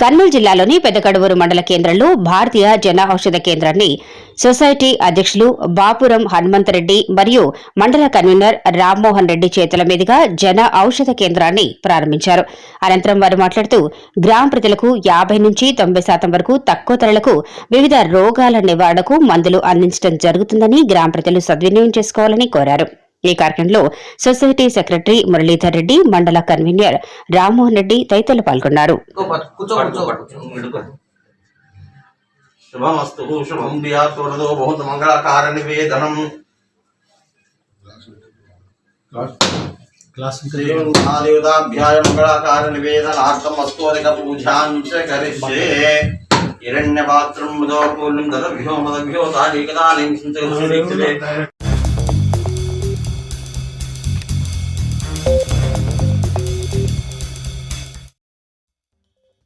కర్నూలు జిల్లాలోని పెద్దకడవూరు మండల కేంద్రంలో భారతీయ జన ఔషధ కేంద్రాన్ని సొసైటీ అధ్యక్షులు బాపురం హనుమంతరెడ్డి మరియు మండల కన్వీనర్ రామ్మోహన్ రెడ్డి చేతుల మీదుగా జన ఔషధ కేంద్రాన్ని ప్రారంభించారు. అనంతరం వారు మాట్లాడుతూ గ్రామ ప్రజలకు యాభై నుంచి తొంభై శాతం వరకు తక్కువ ధరలకు వివిధ రోగాల నివారణకు మందులు అందించడం జరుగుతుందని గ్రామ ప్రజలు సద్వినియోగం చేసుకోవాలని కోరారు. ఈ కార్యక్రమంలో సొసైటీ సెక్రటరీ మురళీధర్ రెడ్డి మండల కన్వీనర్ రామ్మోహన్ రెడ్డి తదితరులు పాల్గొన్నారు. కూర్చో మంగళాకార నివేదనార్థం అస్తోదిక కరిష్యే హిరణ్యపాత్రం మదోపూర్ణం దదభ్యో మదభ్యో తానీకదానిం